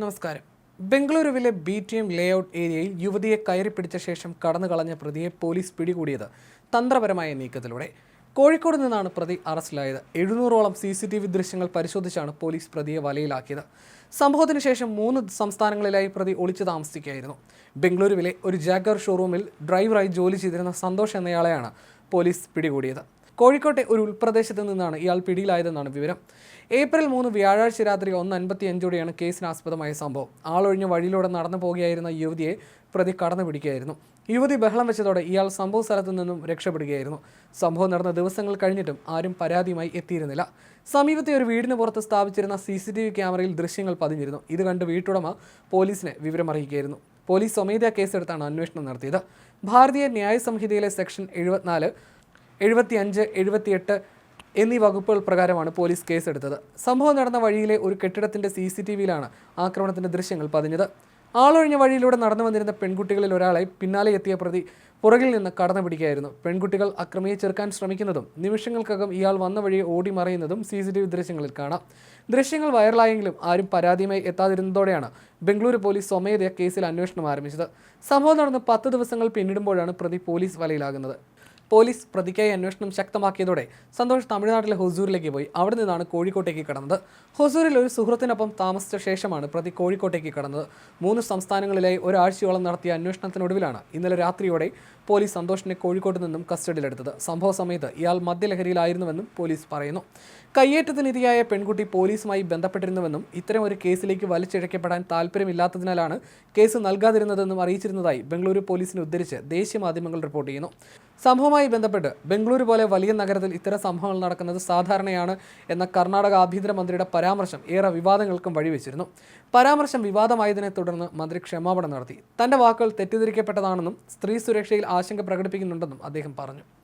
നമസ്കാരം. ബംഗളൂരുവിലെ B T M layout ഏരിയയിൽ യുവതിയെ കയറി പിടിച്ച ശേഷം കടന്നു കളഞ്ഞ പ്രതിയെ പോലീസ് പിടികൂടിയത് തന്ത്രപരമായ നീക്കത്തിലൂടെ. കോഴിക്കോട് നിന്നാണ് പ്രതി അറസ്റ്റിലായത്. എഴുന്നൂറോളം സി സി ടി വി ദൃശ്യങ്ങൾ പരിശോധിച്ചാണ് പോലീസ് പ്രതിയെ വലയിലാക്കിയത്. സംഭവത്തിന് ശേഷം മൂന്ന് സംസ്ഥാനങ്ങളിലായി പ്രതി ഒളിച്ചു താമസിക്കുകയായിരുന്നു. ബംഗളൂരുവിലെ ഒരു ജാഗർ ഷോറൂമിൽ ഡ്രൈവറായി ജോലി ചെയ്തിരുന്ന സന്തോഷ് എന്നയാളെയാണ് പോലീസ് പിടികൂടിയത്. കോഴിക്കോട്ടെ ഒരു ഉൾപ്രദേശത്ത് നിന്നാണ് ഇയാൾ പിടിയിലായതെന്നാണ് വിവരം. ഏപ്രിൽ മൂന്ന് വ്യാഴാഴ്ച രാത്രി ഒന്ന് അൻപത്തി അഞ്ചോടെയാണ് കേസിനാസ്പദമായ സംഭവം. ആളൊഴിഞ്ഞ വഴിയിലൂടെ നടന്നു പോകുകയായിരുന്ന യുവതിയെ പ്രതി കടന്നു പിടിക്കുകയായിരുന്നു. യുവതി ബഹളം വെച്ചതോടെ ഇയാൾ സംഭവ സ്ഥലത്തു നിന്നും രക്ഷപ്പെടുകയായിരുന്നു. സംഭവം നടന്ന ദിവസങ്ങൾ കഴിഞ്ഞിട്ടും ആരും പരാതിയുമായി എത്തിയിരുന്നില്ല. സമീപത്തെ ഒരു വീടിന് പുറത്ത് സ്ഥാപിച്ചിരുന്ന സി സി ടി വി ക്യാമറയിൽ ദൃശ്യങ്ങൾ പതിഞ്ഞിരുന്നു. ഇത് കണ്ട് വീട്ടുടമ പോലീസിനെ വിവരമറിയിക്കുകയായിരുന്നു. പോലീസ് സ്വമേധയാ കേസെടുത്താണ് അന്വേഷണം നടത്തിയത്. ഭാരതീയ ന്യായ സംഹിതയിലെ സെക്ഷൻ എഴുപത്തിനാല് എഴുപത്തിയഞ്ച് എഴുപത്തിയെട്ട് എന്നീ വകുപ്പുകൾ പ്രകാരമാണ് പോലീസ് കേസെടുത്തത്. സംഭവം നടന്ന വഴിയിലെ ഒരു കെട്ടിടത്തിന്റെ സി സി ടി വിയിലാണ് ആക്രമണത്തിന്റെ ദൃശ്യങ്ങൾ പതിഞ്ഞത്. ആളൊഴിഞ്ഞ വഴിയിലൂടെ നടന്നു വന്നിരുന്ന പെൺകുട്ടികളിൽ ഒരാളെ പിന്നാലെ എത്തിയ പ്രതി പുറകിൽ നിന്ന് കടന്നു പിടിക്കുകയായിരുന്നു പെൺകുട്ടികൾ അക്രമിയെ ചെറുക്കാൻ ശ്രമിക്കുന്നതും നിമിഷങ്ങൾക്കകം ഇയാൾ വന്ന വഴി ഓടി മറയുന്നതും സി സി ടി വി ദൃശ്യങ്ങളിൽ കാണാം. ദൃശ്യങ്ങൾ വൈറലായെങ്കിലും ആരും പരാതിയുമായി എത്താതിരുന്നതോടെയാണ് ബംഗളൂരു പോലീസ് സ്വമേധയാ കേസിൽ അന്വേഷണം ആരംഭിച്ചത്. സംഭവം നടന്ന് പത്ത് ദിവസങ്ങൾ പിന്നിടുമ്പോഴാണ് പ്രതി പോലീസ് വലയിലാകുന്നത്. പോലീസ് പ്രതിക്കായി അന്വേഷണം ശക്തമാക്കിയതോടെ സന്തോഷ് തമിഴ്നാട്ടിലെ ഹൊസൂരിലേക്ക് പോയി. അവിടെ നിന്നാണ് കോഴിക്കോട്ടേക്ക് കടന്നത്. ഹൊസൂരിൽ ഒരു സുഹൃത്തിനൊപ്പം താമസിച്ച ശേഷമാണ് പ്രതി കോഴിക്കോട്ടേക്ക് കടന്നത്. മൂന്ന് സംസ്ഥാനങ്ങളിലായി ഒരാഴ്ചയോളം നടത്തിയ അന്വേഷണത്തിനൊടുവിലാണ് ഇന്നലെ രാത്രിയോടെ പോലീസ് സന്തോഷിനെ കോഴിക്കോട്ട് നിന്നും കസ്റ്റഡിയിലെടുത്തത്. സംഭവ സമയത്ത് ഇയാൾ മദ്യലഹരിയിലായിരുന്നുവെന്നും പോലീസ് പറയുന്നു. കയ്യേറ്റത്തിനിരയായ പെൺകുട്ടി പോലീസുമായി ബന്ധപ്പെട്ടിരുന്നുവെന്നും ഇത്തരം ഒരു കേസിലേക്ക് വലിച്ചിഴക്കപ്പെടാൻ താല്പര്യമില്ലാത്തതിനാലാണ് കേസ് നൽകാതിരുന്നതെന്നും അറിയിച്ചിരുന്നതായി ബംഗളൂരു പോലീസിനെ ഉദ്ധരിച്ച് ദേശീയ മാധ്യമങ്ങൾ റിപ്പോർട്ട് ചെയ്യുന്നു. സംഭവവുമായി ബന്ധപ്പെട്ട് ബംഗളൂരു പോലെ വലിയ നഗരത്തിൽ ഇത്തരം സംഭവങ്ങൾ നടക്കുന്നത് സാധാരണയാണ് എന്ന കർണാടക ആഭ്യന്തരമന്ത്രിയുടെ പരാമർശം ഏറെ വിവാദങ്ങൾക്കും വഴിവെച്ചിരുന്നു. പരാമർശം വിവാദമായതിനെ തുടർന്ന് മന്ത്രി ക്ഷമാപണം നടത്തി. തന്റെ വാക്കുകൾ തെറ്റിദ്ധരിക്കപ്പെട്ടതാണെന്നും സ്ത്രീ സുരക്ഷയിൽ ആശങ്ക പ്രകടിപ്പിക്കുന്നുണ്ടെന്നും അദ്ദേഹം പറഞ്ഞു